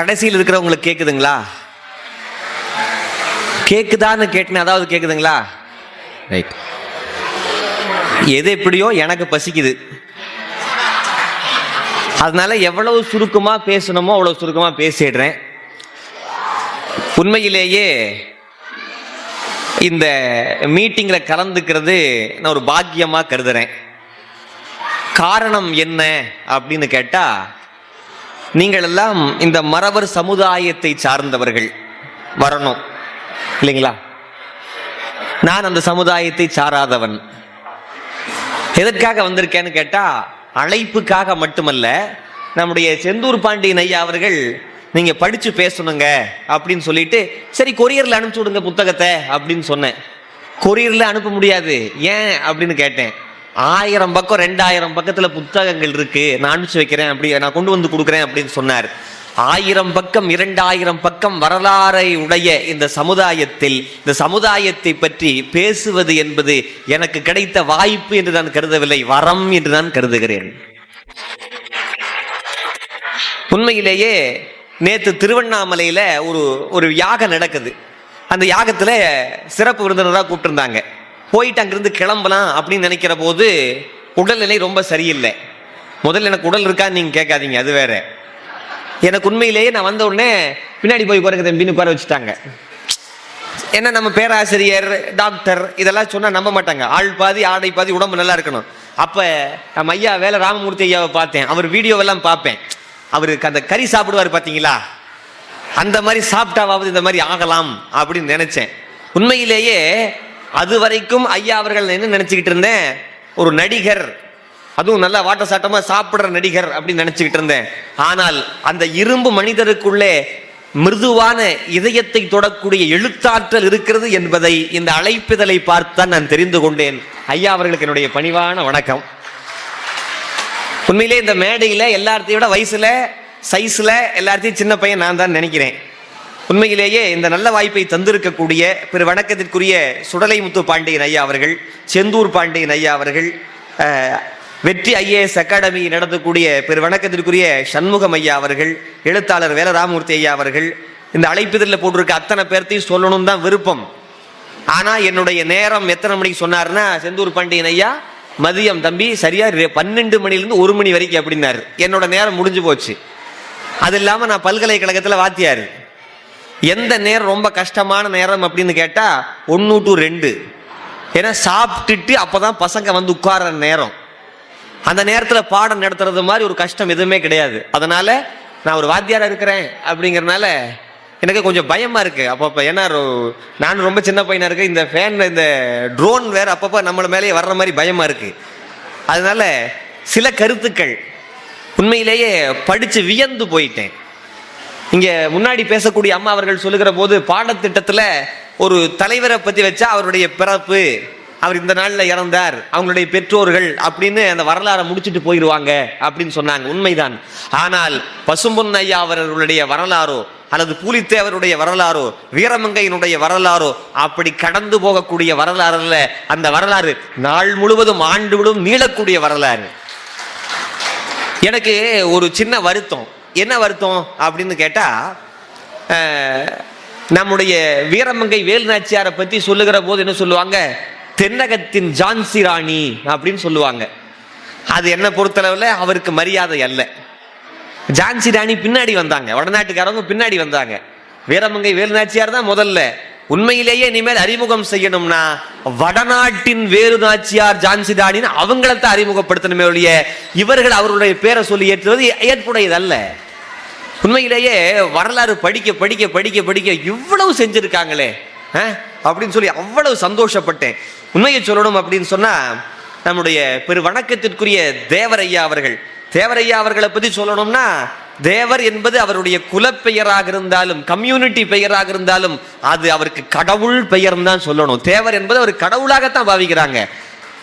கடைசியில் இருக்கிறவங்களுக்கு கேட்குதுங்களா கேக்குதான்னு கேட்டேன் அதாவது கேக்குதுங்களா? ரைட் எது எப்படியோ எனக்கு பசிக்குது. அதனால எவ்வளவு சுருக்கமா பேசணுமோ அவ்வளவு சுருக்கமா பேசிடுறேன். உண்மையிலேயே இந்த மீட்டிங்கில் கலந்துக்கிறது நான் ஒரு பாக்கியமா கருதுறேன். காரணம் என்ன அப்படின்னு கேட்டால் நீங்கள் எல்லாம் இந்த மறவர் சமுதாயத்தை சார்ந்தவர்கள். வரணும். இல்லைங்களா? நான் அந்த சமுதாயத்தை சாராதவன். எதற்காக வந்திருக்கேன்னு கேட்டா அழைப்புக்காக மட்டுமல்ல நம்முடைய செந்தூர் பாண்டியன் ஐயா அவர்கள் நீங்க படிச்சு பேசணுங்க அப்படின்னு சொல்லிட்டு சரி கொரியர்ல அனுப்பிச்சு விடுங்க புத்தகத்தை அப்படின்னு சொன்னேன். கொரியர்ல அனுப்ப முடியாது. ஏன்? அப்படின்னு கேட்டேன். ஆயிரம் பக்கம் ரெண்டாயிரம் பக்கத்தில் புத்தகங்கள் இருக்கு. நான் அனுப்பிச்சு வைக்கிறேன் அப்படி நான் கொண்டு வந்து கொடுக்குறேன் அப்படின்னு சொன்னார். ஆயிரம் பக்கம் இரண்டாயிரம் பக்கம் வரலாறை உடைய இந்த சமுதாயத்தில் இந்த சமுதாயத்தை பற்றி பேசுவது என்பது எனக்கு கிடைத்த வாய்ப்பு என்று நான் கருதவில்லை வரம் என்று நான் கருதுகிறேன். உண்மையிலேயே நேற்று திருவண்ணாமலையில ஒரு ஒரு யாகம் நடக்குது. அந்த யாகத்துல சிறப்பு விருந்தினராக கூப்பிட்டிருந்தாங்க. போயிட்டு அங்கிருந்து கிளம்பலாம் அப்படின்னு நினைக்கிற போது உடல்நிலை ரொம்ப சரியில்லை. முதல்ல எனக்கு உடல் இருக்கான்னு நீங்க கேட்காதீங்க அது வேற. எனக்கு உண்மையிலேயே நான் வந்த உடனே பின்னாடி போய் குறைக்க தம்பின்னு உட்கார வச்சுட்டாங்க. என்ன நம்ம பேராசிரியர் டாக்டர் இதெல்லாம் சொன்னா நம்ப மாட்டாங்க. ஆள் பாதி ஆடை பாதி உடம்பு நல்லா இருக்கணும். அப்ப நம்ம ஐயா வேலை ராமமூர்த்தி ஐயாவை பார்த்தேன். அவர் வீடியோவெல்லாம் பார்ப்பேன். அவருக்கு அந்த கறி சாப்பிடுவார் பார்த்தீங்களா? அந்த மாதிரி சாப்பிட்டாவது இந்த மாதிரி ஆகலாம் அப்படின்னு நினைச்சேன். உண்மையிலேயே அது வரைக்கும் ஐயா அவர்கள் என்ன நினைச்சுக்கிட்டு இருந்தேன்? ஒரு நடிகர். அதுவும் நல்லா வாட்ட சாட்டமா சாப்பிடுற நடிகர் அப்படின்னு நினைச்சுக்கிட்டு இருந்தேன். ஆனால் அந்த இரும்பு மனிதருக்குள்ளே மிருதுவான இதயத்தை தொடக்கூடிய எழுத்தாற்றல் இருக்கிறது என்பதை இந்த அழைப்பிதழை பார்த்தான் நான் தெரிந்து கொண்டேன். ஐயா அவர்களுக்கு என்னுடைய பணிவான வணக்கம். உண்மையிலே இந்த மேடையில் எல்லாத்தையும் விட வயசுல சைஸ்ல எல்லாத்தையும் சின்ன பையன் நான் தான் நினைக்கிறேன். உண்மையிலேயே இந்த நல்ல வாய்ப்பை தந்திருக்கக்கூடிய பிற வணக்கத்திற்குரிய சுடலை முத்து பாண்டியன் ஐயா அவர்கள் செந்தூர் பாண்டியன் ஐயா அவர்கள் வெற்றி ஐஏஎஸ் அகாடமி நடத்தக்கூடிய பிற வணக்கத்திற்குரிய சண்முகம் ஐயா அவர்கள் எழுத்தாளர் வேலராமூர்த்தி ஐயா அவர்கள் இந்த அழைப்பிதழில் போட்டிருக்க அத்தனை பேர்த்தையும் சொல்லணும் தான் விருப்பம். ஆனால் என்னுடைய நேரம் எத்தனை மணிக்கு சொன்னார்னா செந்தூர் பாண்டியன் ஐயா மதியம் தம்பி சரியா பன்னெண்டு மணிலேருந்து ஒரு மணி வரைக்கும் அப்படின்னாரு. என்னோட நேரம் முடிஞ்சு போச்சு. அது இல்லாமல் நான் பல்கலைக்கழகத்தில் வாத்தியாரு. எந்த நேரம் ரொம்ப கஷ்டமான நேரம் அப்படின்னு கேட்டால் ஒன்று டு ரெண்டு. ஏன்னா சாப்பிட்டுட்டு அப்போ தான் பசங்க வந்து உட்கார நேரம். அந்த நேரத்தில் பாடம் நடத்துறது மாதிரி ஒரு கஷ்டம் எதுவுமே கிடையாது. அதனால் நான் ஒரு வாத்தியாராக இருக்கிறேன் அப்படிங்கிறனால எனக்கு கொஞ்சம் பயமாக இருக்குது அப்பப்போ ஏன்னா நான் ரொம்ப சின்ன பையனாக இருக்கேன் இந்த ஃபேன் இந்த ட்ரோன் வேறு அப்பப்போ நம்மளை மேலேயே வர்ற மாதிரி பயமாக இருக்குது அதனால் சில கருத்துக்கள். உண்மையிலேயே படித்து வியந்து போயிட்டேன். இங்கே முன்னாடி பேசக்கூடிய அம்மா அவர்கள் சொல்லுகிற போது பாடத்திட்டத்தில் ஒரு தலைவரை பற்றி வச்சா அவருடைய பிறப்பு அவர் இந்த நாளில் இறந்தார் அவங்களுடைய பெற்றோர்கள் அப்படின்னு அந்த வரலாறை முடிச்சுட்டு போயிடுவாங்க அப்படின்னு சொன்னாங்க. உண்மைதான். ஆனால் பசும்பொன் ஐயா அவர்களுடைய வரலாறோ அல்லது பூலித்தேவருடைய வரலாறோ வீரமங்கையினுடைய வரலாறோ அப்படி கடந்து போகக்கூடிய வரலாறுல அந்த வரலாறு நாள் முழுவதும் ஆண்டு முழுவதும் நீளக்கூடிய வரலாறு. எனக்கு ஒரு சின்ன வருத்தம். என்ன வருத்தம் அப்படின்னு கேட்டா நம்முடைய வீரமங்கை வேலுநாச்சியாரை பத்தி சொல்லுகிற போது என்ன சொல்லுவாங்க? தென்னகத்தின் ஜான்சி ராணி அப்படின்னு சொல்லுவாங்க. அது என்ன பொறுத்தளவில் அவருக்கு மரியாதை அல்ல. ஜான்சி ராணி பின்னாடி வந்தாங்க. வடநாட்டுக்காரங்க பின்னாடி வந்தாங்க. வீரமங்கை வேலுநாச்சியார் தான் முதல்ல. உண்மையிலேயே இனிமேல் அறிமுகம் செய்யணும்னா வடநாட்டின் வேறு நாச்சியார் ஜான்சி அவங்களத்தான் அறிமுகப்படுத்தணுமே ஒழிய இவர்கள் அவருடைய பேரை சொல்லி ஏற்றுவது ஏற்புடையது அல்ல உண்மையிலேயே வரலாறு படிக்க படிக்க படிக்க படிக்க இவ்வளவு செஞ்சிருக்காங்களே அப்படின்னு சொல்லி அவ்வளவு சந்தோஷப்பட்டேன். உண்மையை சொல்லணும் அப்படின்னு சொன்னா நம்முடைய பெரு வணக்கத்திற்குரிய தேவரையா அவர்கள். தேவரையா அவர்களை பத்தி சொல்லணும்னா தேவர் என்பது அவருடைய குலப்பெயராக இருந்தாலும் கம்யூனிட்டி பெயராக இருந்தாலும் அது அவருக்கு கடவுள் பெயர் தான் சொல்லணும். தேவர் என்பது அவர் கடவுளாகத்தான் பாவிக்கிறாங்க.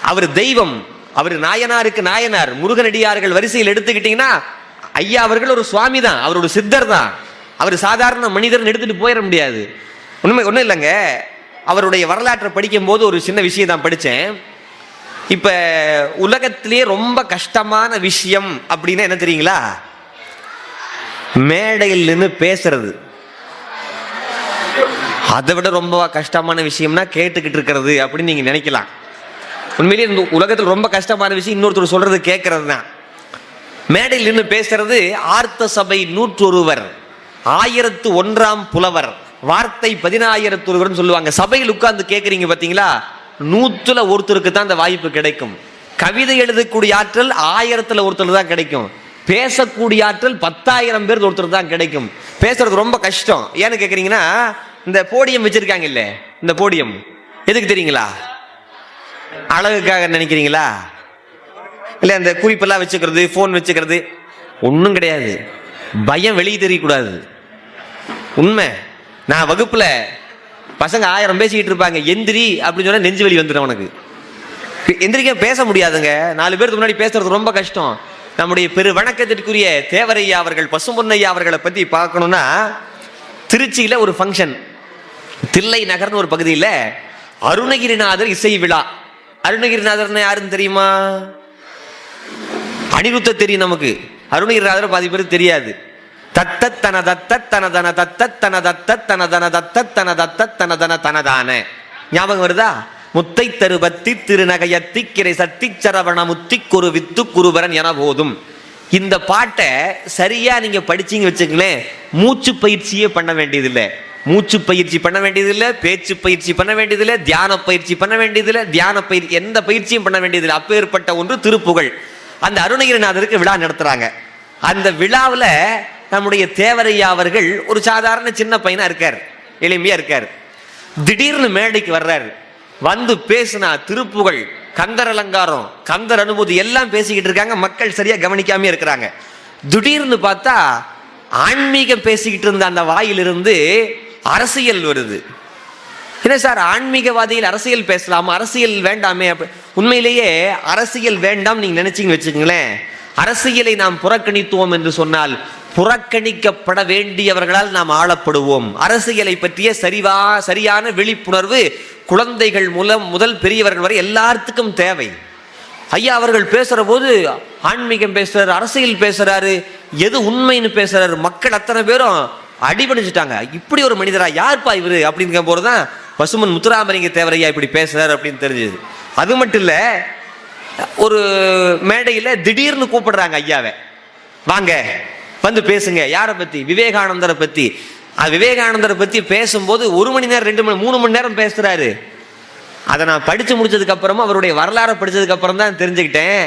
அவர் தெய்வம் அவர் நாயனாருக்கு நாயனார் முருகனடியார்கள் வரிசையில் எடுத்துக்கிட்டீங்கன்னா ஐயா அவர்கள் ஒரு சுவாமி தான் அவர் ஒரு சித்தர் தான். அவர் சாதாரண மனிதர்னு எடுத்துட்டு போயிட முடியாது. உண்மை ஒன்றும் இல்லைங்க. அவருடைய வரலாற்றை படிக்கும் போது ஒரு சின்ன விஷயம் தான் படித்தேன். இப்போ உலகத்திலேயே ரொம்ப கஷ்டமான விஷயம் அப்படின்னா என்ன தெரியுங்களா? மேடையில் நின்று பேசுறது. அதை விட ரொம்ப கஷ்டமான விஷயம்னா கேட்டுக்கிட்டு இருக்கிறது அப்படின்னு நீங்க நினைக்கலாம். உண்மையிலேயே இந்த உலகத்தில் ரொம்ப கஷ்டமான விஷயம் இன்னொருத்தர் சொல்றது கேட்கறது தான் மேடையில் நின்று பேசுறது ஆர்த்த சபை நூற்றொருவர் ஆயிரத்து ஒன்றாம் புலவர் வார்த்தை பதினாயிரத்து ஒருவர்னு சொல்லுவாங்க. சபையில் உட்கார்ந்து கேட்குறீங்க பார்த்தீங்களா நூற்றுல ஒருத்தருக்கு தான் அந்த வாய்ப்பு கிடைக்கும். கவிதை எழுதக்கூடிய ஆற்றல் ஆயிரத்துல ஒருத்தர் தான் கிடைக்கும். பேசக்கூடிய ஆற்றல் பத்தாயிரம் பேர் ஒருத்தர் தான் கிடைக்கும். பேசுறது ரொம்ப கஷ்டம். ஏன்னு கேட்குறீங்கன்னா இந்த போடியம் வச்சிருக்காங்க இல்ல இந்த போடியம் எதுக்கு தெரியுங்களா? அழகுக்காக நினைக்கிறீங்களா? இல்லை இந்த குறிப்பெல்லாம் வச்சுக்கிறது ஃபோன் வச்சுக்கிறது ஒன்றும் கிடையாது. பயம் வெளியே தெரியக்கூடாது. உண்மை. நான் வகுப்புல பசங்க ஆயிரம் பேசிக்கிட்டு இருப்பாங்க எந்திரி அப்படின்னு சொன்னா நெஞ்சு வலி வந்துடும் உனக்கு. எந்திரிக்க பேச முடியாதுங்க. நாலு பேருக்கு முன்னாடி பேசுறது ரொம்ப கஷ்டம். நம்முடைய பெரு வணக்கத்திற்குரிய தேவரையா அவர்கள் பசும்பொன்னையா அவர்களை பத்தி பார்க்கணும்னா திருச்சியில ஒரு ஃபங்க்ஷன் தில்லை நகர்னு ஒரு பகுதியில் அருணகிரிநாதர் இசை விழா அருணகிரிநாதர்னு யாருன்னு தெரியுமா அனிருத்த தெரியும் நமக்கு அருணகிரிநாதர் பாதி பேருக்கு தெரியாது தத்த தன தத்த தன தன தத்த தன தத்த தன தன தத்த தன தத்த தன தன தனதான ஞாபகம் வருதா முத்தை தருபத்தி திருநகையத்தி கிரை சத்தி சரவண முத்தி குரு வித்து குருவரன் என போதும். இந்த பாட்டை சரியா நீங்க படிச்சீங்க வச்சுங்களேன் மூச்சு பயிற்சியே பண்ண வேண்டியதில்லை. மூச்சு பயிற்சி பண்ண வேண்டியதில்லை பேச்சு பயிற்சி பண்ண வேண்டியதில்லை தியான பயிற்சி பண்ண வேண்டியதில்லை தியான பயிற்சி எந்த பயிற்சியும் பண்ண வேண்டியதில்லை. அப்பேற்பட்ட ஒன்று திருப்புகழ். அந்த அருணகிரிநாதருக்கு விழா நடத்துறாங்க. அந்த விழாவில் நம்முடைய தேவரையா அவர்கள் ஒரு சாதாரண சின்ன பையனா இருக்கார். எளிமையா இருக்கார். திடீர்னு மேடைக்கு வர்றாரு. வந்து பேசினா திருப்புகழ் கந்தர் அலங்காரம் கந்தர் அனுபூதி எல்லாம் பேசிக்கிட்டு இருக்காங்க. மக்கள் சரியாக கவனிக்காம இருக்கிறாங்க. திடீர்னு பார்த்தா ஆன்மீகம் பேசிக்கிட்டு இருந்த அந்த வாயிலிருந்து அரசியல் வருது. என்ன சார் ஆன்மீகவாதியில் அரசியல் பேசலாமா? அரசியல் வேண்டாமே. அப்படி உண்மையிலேயே அரசியல் வேண்டாம் நீங்க நினச்சிங்க வச்சுக்கங்களேன். அரசியலை நாம் புறக்கணித்துவோம் என்று சொன்னால் புறக்கணிக்கப்பட வேண்டியவர்களால் நாம் ஆளப்படுவோம். அரசியலை பற்றிய சரிவா சரியான விழிப்புணர்வு குழந்தைகள் மூலம் முதல் பெரியவர்கள் வரை எல்லாத்துக்கும் தேவை. ஐயா அவர்கள் பேசுகிற போது ஆன்மீகம் பேசுறாரு அரசியல் பேசுறாரு எது உண்மைன்னு பேசுறாரு. மக்கள் அத்தனை பேரும் அடிபணிச்சிட்டாங்க இப்படி ஒரு மனிதரா யார்ப்பா இவரு அப்படிங்கிற போதுதான் பசுமன் முத்துராமலிங்க தேவரையா இப்படி பேசுறாரு அப்படின்னு தெரிஞ்சது. அது மட்டும் இல்லை ஒரு மேடையில் திடீர்னு கூப்பிடுறாங்க ஐயாவை. வாங்க வந்து பேசுங்க. யாரை பற்றி விவேகானந்தரை பற்றி அது விவேகானந்தரை பற்றி பேசும்போது ஒரு மணி நேரம் ரெண்டு மணி மூணு மணி நேரம் பேசுகிறாரு அதை நான் படித்து முடிச்சதுக்கு அப்புறமா அவருடைய வரலாறை படிச்சதுக்கு அப்புறம் தான் தெரிஞ்சுக்கிட்டேன்.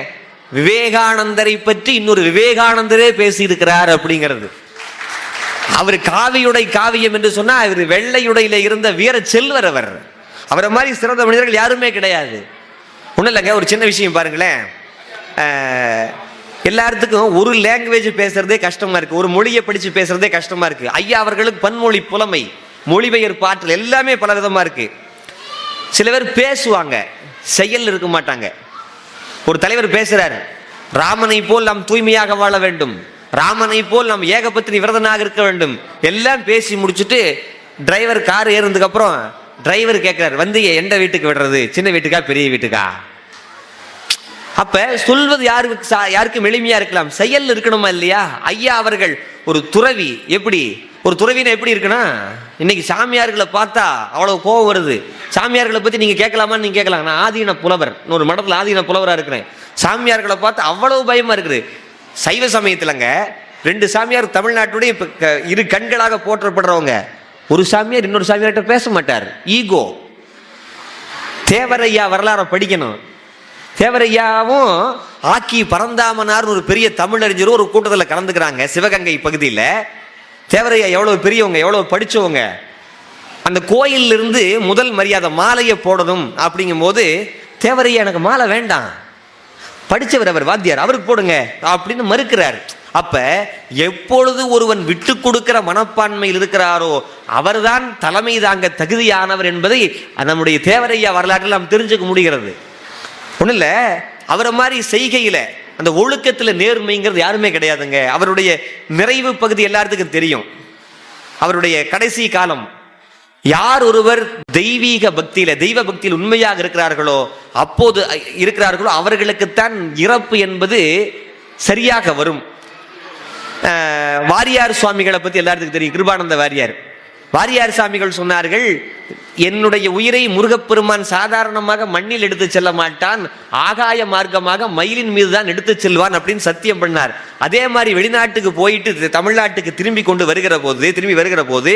விவேகானந்தரை பற்றி இன்னொரு விவேகானந்தரே பேசியிருக்கிறார் அப்படிங்கிறது. அவர் காவியுடை காவியம் என்று சொன்னால் அவர் வெள்ளையுடையில இருந்த வீர செல்வர் அவர். அவரை மாதிரி சிறந்த மனிதர்கள் யாருமே கிடையாது. ஒன்றும் இல்லைங்க ஒரு சின்ன விஷயம் பாருங்களேன். எல்லாத்துக்கும் ஒரு லாங்குவேஜ் பேசுறதே கஷ்டமா இருக்கு ஒரு மொழியை படிச்சு பேசுறதே கஷ்டமா இருக்கு. ஐயா அவர்களுக்கு பன்மொழி புலமை மொழிபெயர்ப்பு ஆற்றல் எல்லாமே பல விதமா இருக்கு. சில பேர் பேசுவாங்க செயல் இருக்க மாட்டாங்க. ஒரு தலைவர் பேசுறாரு ராமனை போல் நாம் தூய்மையாக வாழ வேண்டும் ராமனை போல் நாம் ஏகபத்தினி விரதனாக இருக்க வேண்டும். எல்லாம் பேசி முடிச்சுட்டு டிரைவர் கார் ஏறினதுக்கு அப்புறம் டிரைவர் கேட்கிறார் வந்து எந்த வீட்டுக்கு விடுறது? சின்ன வீட்டுக்கா பெரிய வீட்டுக்கா? அப்ப சொல்வது யாருக்கு சா- யாருக்கும் எளிமையா இருக்கலாம். செயல் இருக்கணுமா இல்லையா? ஐயா அவர்கள் ஒரு துறவி. எப்படி? ஒரு துறவினா எப்படி இருக்குன்னா இன்னைக்கு சாமியார்களை பார்த்தா அவ்வளவு கோவம் வருது. சாமியார்களை பத்தி நீங்க கேட்கலாமான்னு நீங்க கேட்கலாம். நான் ஆதீன புலவர். ஒரு மடத்துல ஆதீன புலவரா இருக்கிறேன். சாமியார்களை பார்த்து அவ்வளவு பயமா இருக்குது. சைவ சமயத்திலங்க ரெண்டு சாமியார் தமிழ்நாட்டுடைய இப்போ க- இரு கண்களாக போற்றப்படுறவங்க. ஒரு சாமியார் இன்னொரு சாமியார்கிட்ட பேச மாட்டார். ஈகோ. தேவரையா வரலாறை படிக்கணும். தேவரையாவும் ஆக்கி பரந்தாமனார்னு ஒரு பெரிய தமிழறிஞர் ஒரு கூட்டத்தில் கலந்துக்கிறாங்க சிவகங்கை பகுதியில். தேவரையா எவ்வளோ பெரியவங்க எவ்வளோ படித்தவங்க அந்த கோயிலிருந்து இருந்து முதல் மரியாதை மாலையை போடணும் அப்படிங்கும்போது தேவரையா எனக்கு மாலை வேண்டாம். படித்தவர் அவர் வாத்தியார் அவருக்கு போடுங்க அப்படின்னு மறுக்கிறார். அப்ப எப்பொழுது ஒருவன் விட்டு கொடுக்கிற மனப்பான்மையில் இருக்கிறாரோ அவர்தான் தலைமை தாங்க தகுதியானவர் என்பதை நம்முடைய தேவரையா வரலாற்றில் நாம் தெரிஞ்சுக்க முடிகிறது. ஒன்றும் இல்லை. அவரை மாதிரி செய்கையில் அந்த ஒழுக்கத்தில் நேர்மைங்கிறது யாருமே கிடையாதுங்க. அவருடைய நிறைவு பகுதி எல்லாத்துக்கும் தெரியும். அவருடைய கடைசி காலம் யார் ஒருவர் தெய்வீக பக்தியில தெய்வ பக்தியில் உண்மையாக இருக்கிறார்களோ அப்போது இருக்கிறார்களோ அவர்களுக்குத்தான் இறப்பு என்பது சரியாக வரும். வாரியார் சுவாமிகளை பத்தி எல்லாத்துக்கும் தெரியும். கிருபானந்த வாரியார். வாரியார் சாமிகள் சொன்னார்கள் என்னுடைய உயிரை முருகப்பெருமான் சாதாரணமாக மண்ணில் எடுத்து செல்ல மாட்டான் ஆகாய மார்க்கமாக மயிலின் மீது தான் எடுத்து செல்வான் அப்படின்னு சத்தியம் பண்ணார். அதே மாதிரி வெளிநாட்டுக்கு போயிட்டு தமிழ்நாட்டுக்கு திரும்பி கொண்டு வருகிற போது திரும்பி வருகிற போது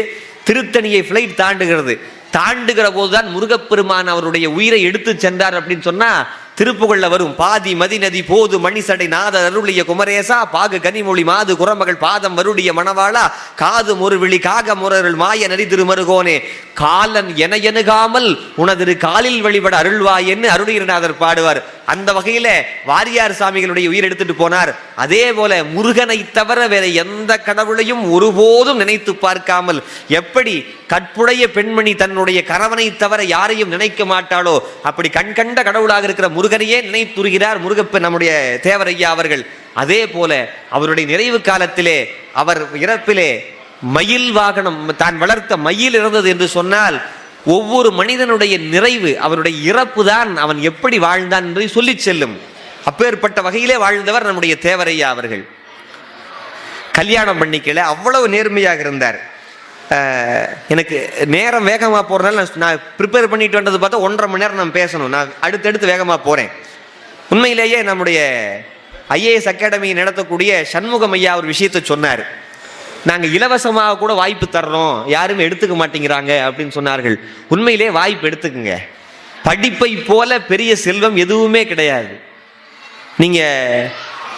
திருத்தணியை ஃப்ளைட் தாண்டுகிறது. தாண்டுகிற போதுதான் முருகப்பெருமான் அவருடைய உயிரை எடுத்து சென்றார் அப்படின்னு சொன்னா திருப்புகள்ல வரும். பாதி மதிநதி போது மணிசடை நாத அருளிய குமரேசா பாகு கனிமொழி மாது குரமகள் பாதம் வருடிய மணவாளா காது முருவிழி காக முரருள் மாய நரி திருமருகோனே. காலன் என எனுகாமல் உனதிரு காலில் வழிபட அருள்வாயன்னு அருணகிரிநாதர் பாடுவார். அந்த வகையில வாரியார் சாமிகளுடைய உயிர் எடுத்துட்டு போனார். அதே போல முருகனை தவிர வேற எந்த கடவுளையும் ஒருபோதும் நினைத்து பார்க்காமல் எப்படி கற்புடைய பெண்மணி தன்னுடைய கணவனை தவிர யாரையும் நினைக்க மாட்டாளோ? அப்படி கண்கண்ட கடவுளாக இருக்கிற முருகனையே நினைத்துறுகிறார் முருகப்பன் நம்முடைய தேவரையா அவர்கள். அதே போல அவருடைய நிறைவு காலத்திலே அவர் இறப்பிலே மயில் வாகனம் தான் வளர்த்த மயில் இருந்தது என்று சொன்னால் ஒவ்வொரு மனிதனுடைய நிறைவு அவருடைய இறப்பு தான் அவன் எப்படி வாழ்ந்தான் என்பதை சொல்லி செல்லும். அப்பேற்பட்ட வகையிலே வாழ்ந்தவர் நம்முடைய தேவரையா அவர்கள். கல்யாணம் பண்ணிக்கல அவ்வளவு நேர்மையாக இருந்தார். எனக்கு நேரம் வேகமாக போகிறதுனால நான் நான் ப்ரிப்பேர் பண்ணிட்டு வந்தது பார்த்தா ஒன்றரை மணி நேரம் நான் பேசணும். நான் அடுத்தடுத்து வேகமாக போகிறேன் உண்மையிலேயே நம்முடைய ஐஏஎஸ் அகாடமி நடத்தக்கூடிய சண்முகம் ஐயா ஒரு விஷயத்தை சொன்னார். நாங்கள் இலவசமாக கூட வாய்ப்பு தர்றோம். யாருமே எடுத்துக்க மாட்டேங்கிறாங்க அப்படின்னு சொன்னார்கள். உண்மையிலே வாய்ப்பு எடுத்துக்குங்க. படிப்பை போல பெரிய செல்வம் எதுவுமே கிடையாது. நீங்கள்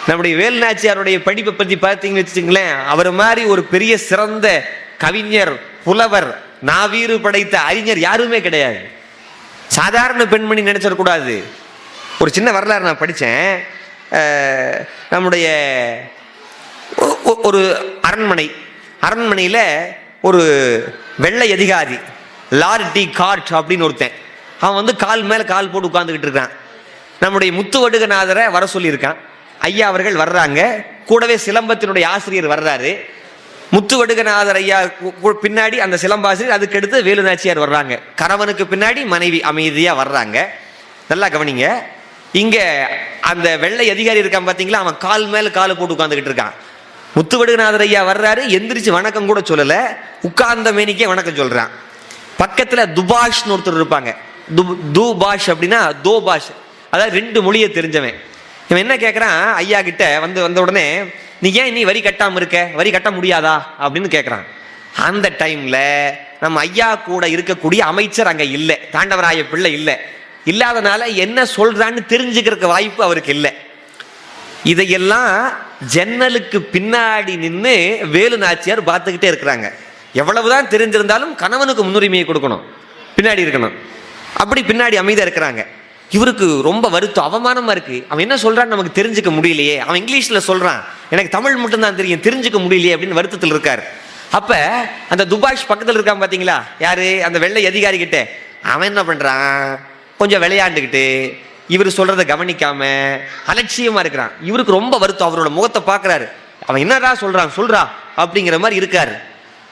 நம்முடைய வேலுநாச்சியாருடைய படிப்பை பற்றி பார்த்தீங்கன்னு வச்சுங்களேன் அவர் மாதிரி ஒரு பெரிய சிறந்த கவிஞர் புலவர் நாவீறு படைத்த அறிஞர் யாருமே கிடையாது. சாதாரண பெண்மணி நினைச்சிடக்கூடாது ஒரு சின்ன வரலாறு நான் படித்தேன் நம்முடைய ஒரு அரண்மனை. அரண்மனையில் ஒரு வெள்ளை அதிகாரி லார்ட் டி கார்ட் அப்படின்னு ஒருத்தன். அவன் வந்து கால் மேலே கால் போட்டு உட்காந்துக்கிட்டு இருக்கான். நம்முடைய முத்துவடுகநாதரை வர சொல்லியிருக்கான். ஐயா அவர்கள் வர்றாங்க. கூடவே சிலம்பத்தினுடைய ஆசிரியர் வர்றாரு. முத்துவடுகநாதர் ஐயா கு- பின்னாடி அந்த சிலம்பாசிரியர் அதுக்கடுத்து வேலுநாச்சியார் வர்றாங்க. கணவனுக்கு பின்னாடி மனைவி அமைதியாக வர்றாங்க. நல்லா கவனிங்க. இங்கே அந்த வெள்ளை அதிகாரி இருக்கான் பார்த்தீங்களா அவன் கால் மேலே கால் போட்டு உட்காந்துக்கிட்டு இருக்கான். முத்துவடுகநாதர் ஐயா வர்றாரு. எந்திரிச்சு வணக்கம் கூட சொல்லலை. உட்கார்ந்த மேனிக்கே வணக்கம் சொல்கிறான் பக்கத்தில் துபாஷ்னு ஒருத்தர் இருப்பாங்க. து தூபாஷ் அப்படின்னா தோபாஷ். அதாவது ரெண்டு மொழியை தெரிஞ்சவன். இவன் என்ன கேட்குறான் ஐயா கிட்ட வந்து வந்த உடனே நீ ஏன் நீ வரி கட்டாம இருக்க? வரி கட்ட முடியாதா? அப்படின்னு கேட்குறான் அந்த டைம்ல நம்ம ஐயா கூட இருக்கக்கூடிய அமைச்சர் அங்க இல்லை. தாண்டவராய பிள்ளை இல்லை. இல்லாதனால என்ன சொல்றான்னு தெரிஞ்சுக்கிறதுக்கு வாய்ப்பு அவருக்கு இல்லை. இதையெல்லாம் ஜன்னலுக்கு பின்னாடி நின்று வேலு நாச்சியார் பார்த்துக்கிட்டே இருக்கிறாங்க. எவ்வளவுதான் தெரிஞ்சிருந்தாலும் கணவனுக்கு முன்னுரிமையை கொடுக்கணும். பின்னாடி இருக்கணும். அப்படி பின்னாடி அமைதியா இருக்கிறாங்க. இவருக்கு ரொம்ப வருத்தம் அவமானமா இருக்கு. அவன் என்ன சொல்றான்னு நமக்கு தெரிஞ்சுக்க முடியலையே. அவன் இங்கிலீஷ்ல சொல்றான் எனக்கு தமிழ் மட்டும்தான் தெரியும் தெரிஞ்சுக்க முடியலையே அப்படின்னு வருத்தத்தில் இருக்கார். அப்ப அந்த துபாஷ் பக்கத்தில் இருக்கான் பாத்தீங்களா? யாரு? அந்த வெள்ளை அதிகாரி கிட்ட. அவன் என்ன பண்றான்? கொஞ்சம் விளையாண்டுக்கிட்டு இவர் சொல்றத கவனிக்காம அலட்சியமா இருக்கிறான். இவருக்கு ரொம்ப வருத்தம் அவரோட முகத்தை பார்க்குறாரு அவன் என்னடா சொல்றான்? சொல்றா அப்படிங்கிற மாதிரி இருக்காரு.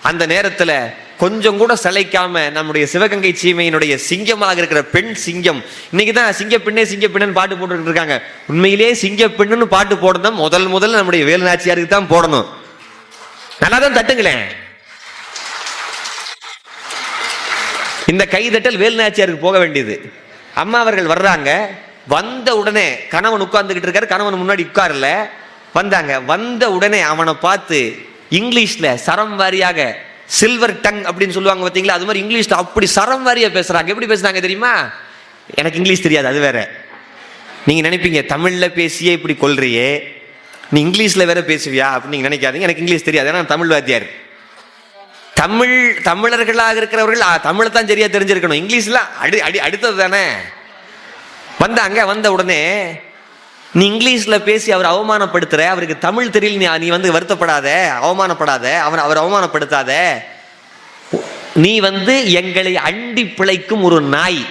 அந்த நேரத்துல கொஞ்சம் கூட சிலைக்காம நம்முடைய சிவகங்கை சீமையினுடைய சிங்கமாக இருக்கிற பெண் சிங்கம். இன்னைக்கு தான் சிங்க பெண்ணே சிங்க பெண்ணுன்னு பாட்டு போட்டுட்டு இருக்காங்க. உண்மையிலே சிங்க பெண்ணுன்னு பாட்டு போடணும். முதல் முதல்ல நம்முடைய வேலுநாச்சியாருக்கு தான் போடணும். நல்லா தான் தட்டுங்களேன். இந்த கைதட்டல் வேலுநாச்சியாருக்கு போக வேண்டியது. அம்மா அவர்கள் வர்றாங்க. வந்த உடனே கணவன் உட்கார்ந்துகிட்டு இருக்காரு. கணவன் முன்னாடி உட்காரல. வந்தாங்க. வந்த உடனே அவனை பார்த்து இங்கிலீஷ்ல சரம் வாரியாக சில்வர் டங் அப்படின்னு சொல்லுவாங்க பார்த்தீங்களா? அது மாதிரி இங்கிலீஷ்ல அப்படி சரம் வாரியா பேசுறாங்க. எப்படி பேசுறாங்க தெரியுமா? எனக்கு இங்கிலீஷ் தெரியாது அது வேற. நீங்க நினைப்பீங்க தமிழ்ல பேசியே இப்படி கொள்றியே நீ இங்கிலீஷ்ல வேற பேசுவியா? அப்படின்னு நீங்க நினைக்காதீங்க எனக்கு இங்கிலீஷ் தெரியாது. ஏன்னா தமிழ் வாத்தியார் தமிழ் தமிழர்களாக இருக்கிறவர்கள் தமிழை தான் சரியா தெரிஞ்சிருக்கணும். இங்கிலீஷ்லாம் அடி அடி அடுத்தது தானே. வந்தாங்க வந்த உடனே நீ இங்கிலீஷில் பேசி அவர் அவமானப்படுத்துகிற அவருக்கு தமிழ் தெரியல நீ நீ வந்து வருத்தப்படாத அவமானப்படாத அவன் அவர் அவமானப்படுத்தாத. நீ வந்து எங்களை அண்டி பிழைக்கும் ஒரு நாய்.